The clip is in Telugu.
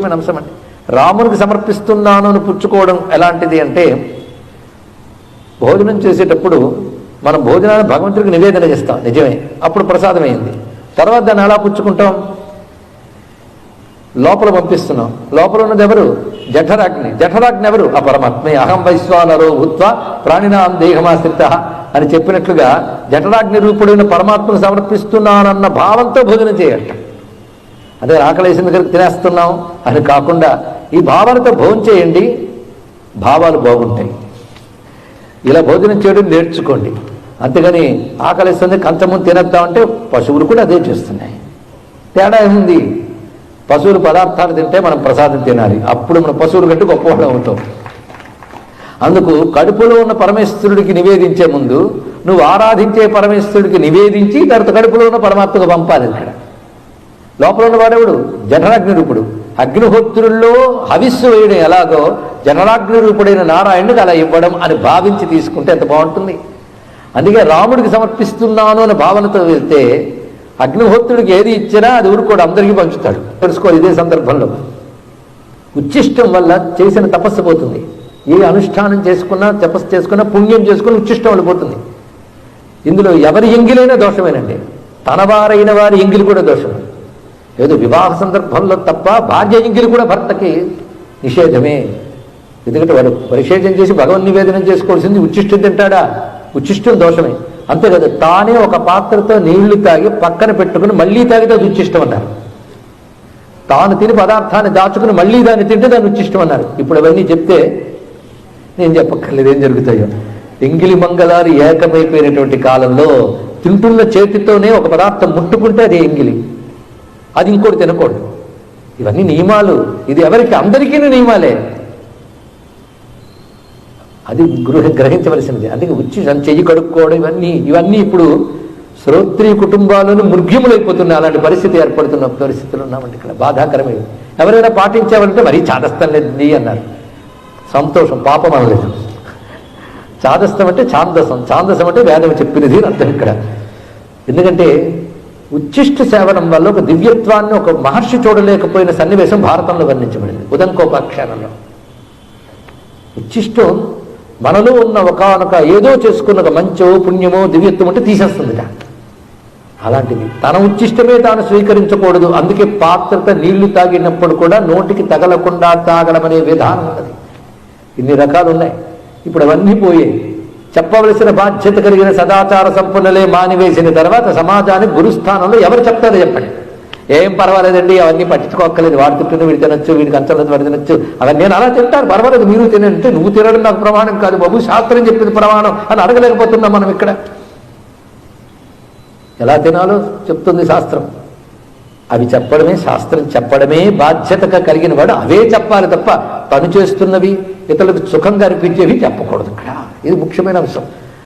ముఖ్యమైన అంశం అండి. రామునికి సమర్పిస్తున్నాను అని పుచ్చుకోవడం ఎలాంటిది అంటే భోజనం చేసేటప్పుడు మనం భోజనాన్ని భగవంతుడికి నివేదన చేస్తాం నిజమే. అప్పుడు ప్రసాదమైంది తర్వాత దాన్ని ఎలా పుచ్చుకుంటాం? లోపల పంపిస్తున్నాం. లోపల ఉన్నది ఎవరు? జఠరాగ్ని. జఠరాగ్ని ఎవరు? ఆ పరమాత్మే. అహం వైశ్వానరో భూత్వ ప్రాణినాం దేహమాశ్రిత అని చెప్పినట్లుగా జఠరాగ్ని రూపుడైన పరమాత్మను సమర్పిస్తున్నానన్న భావంతో భోజనం చేయట అదే ఆకలేసిన దగ్గరికి తినేస్తున్నాం. అని కాకుండా ఈ భావాలతో భోజనం చేయండి. భావాలు బాగుంటాయి. ఇలా భోజనం చేయడం నేర్చుకోండి. అంతేగాని ఆకలిస్తుంది కంచము తినేద్దామంటే పశువులు కూడా అదే చేస్తున్నాయి. తేడా ఏముంది? పశువులు పదార్థాలు తింటే మనం ప్రసాదం తినాలి. అప్పుడు మన పశువులు కంటే గొప్పవాడు అవుతాం. అందుకు కడుపులో ఉన్న పరమేశ్వరుడికి నివేదించే ముందు నువ్వు ఆరాధించే పరమేశ్వరుడికి నివేదించి తర్వాత కడుపులో ఉన్న పరమాత్మకు పంపాలి ఇక్కడ. లోపల ఉన్నవాడెవడు జఠరాగ్ని రూపుడు. అగ్నిహోత్రుల్లో హవిస్సు వేయడం ఎలాగో జఠరాగ్ని రూపుడైన నారాయణుడికి అలా ఇవ్వడం అని భావించి తీసుకుంటే ఎంత బాగుంటుంది. అందుకే రాముడికి సమర్పిస్తున్నాను అనే భావనతో వెళ్తే అగ్నిహోత్రుడికి ఏది ఇచ్చినా అది ఊరుకోడు అందరికీ పంచుతాడు. తెలుసుకోవాలి ఇదే సందర్భంలో. ఉచ్చిష్టం వల్ల చేసిన తపస్సు పోతుంది. ఏ అనుష్ఠానం చేసుకున్నా తపస్సు చేసుకున్నా పుణ్యం చేసుకుని ఉచ్ఛిష్టం వెళ్ళిపోతుంది ఇందులో ఎవరి ఎంగిలైనా దోషమేనండి. తనవారైన వారి ఎంగిలి కూడా దోషం ఏదో వివాహ సందర్భంలో తప్ప భార్య ఎంగిలి కూడా భర్తకి నిషేధమే. ఎందుకంటే వాడు పరిషేధం చేసి భగవన్ నివేదనం చేసుకోవాల్సింది ఉచ్చిష్టం తింటాడా? ఉచ్చిష్టం దోషమే. అంతే కదా తానే ఒక పాత్రతో నీళ్ళు తాగి పక్కన పెట్టుకుని మళ్ళీ తాగితే అది ఉచ్చిష్టం అన్నారు. తాను తిని పదార్థాన్ని దాచుకుని మళ్ళీ దాన్ని తింటే దాన్ని ఉచ్చిష్టం అన్నారు. ఇప్పుడు అవన్నీ చెప్తే నేను చెప్పక్కర్లేదు ఏం జరుగుతాయో. ఎంగిలి మంగళాలు ఏకమైపోయినటువంటి కాలంలో తింటున్న చేతితోనే ఒక పదార్థం ముట్టుకుంటే అది ఎంగిలి అది ఇంకోటి తినకూడదు. ఇవన్నీ నియమాలు. ఇది ఎవరికి? అందరికీ నియమాలే. అది గృహ గ్రహించవలసినది. అందుకే ఉచ్చి చెయ్యి కడుక్కోవడం ఇవన్నీ ఇవన్నీ ఇప్పుడు శ్రోత్రియ కుటుంబాలను మృగ్యములైపోతున్నాయి. అలాంటి పరిస్థితి ఏర్పడుతున్న పరిస్థితులు ఉన్నామండి ఇక్కడ. బాధాకరమే. ఎవరైనా పాటించేవారంటే మరీ చాదస్తం లేదండి అన్నారు. సంతోషం పాపం అనలేదు. చాదస్తం అంటే ఛాందసం ఛాందసం అంటే వేదం చెప్పినది అర్థం ఇక్కడ. ఎందుకంటే ఉచ్చిష్ట సేవనం వల్ల ఒక దివ్యత్వాన్ని ఒక మహర్షి చూడలేకపోయిన సన్నివేశం భారతంలో వర్ణించబడింది ఉదంకోపాఖ్యానంలో. ఉచ్చిష్టం మనలో ఉన్న ఒకనొక ఏదో చేసుకున్న ఒక మంచో పుణ్యమో దివ్యత్వం అంటే తీసేస్తుందిట అలాంటిది తన ఉచ్చిష్టమే తాను స్వీకరించకూడదు. అందుకే పాత్రత నీళ్ళు తాగినప్పుడు కూడా నోటికి తగలకుండా తాగడం అనే విధానం ఉన్నది. ఇన్ని రకాలు ఉన్నాయి ఇప్పుడు అవన్నీ పోయాయి. చెప్పవలసిన బాధ్యత కలిగిన సదాచార సంపన్నులే మానివేసిన తర్వాత సమాజానికి గురుస్థానంలో ఎవరు చెప్తారో చెప్పండి. ఏం పర్వాలేదండి అవన్నీ పట్టించుకోక్కర్లేదు. వాడు తింటుంది వీడు తినొచ్చు వీడికి అంచలేదు వాడు తినొచ్చు. అవన్నీ నేను అలా తింటాను పర్వాలేదు. మీరు తినంటే నువ్వు తినడం నాకు ప్రమాణం కాదు. బాబు శాస్త్రం చెప్పింది ప్రమాణం అని అడగలేకపోతున్నాం మనం ఇక్కడ. ఎలా తినాలో చెప్తుంది శాస్త్రం. అవి చెప్పడమే శాస్త్రం చెప్పడమే బాధ్యతగా కలిగిన వాడు అవే చెప్పాలి తప్ప తను చేస్తున్నవి ఇతరులకు సుఖంగా అనిపించేవి చెప్పకూడదు ఇక్కడ. ఇది ముఖ్యమైన అంశం.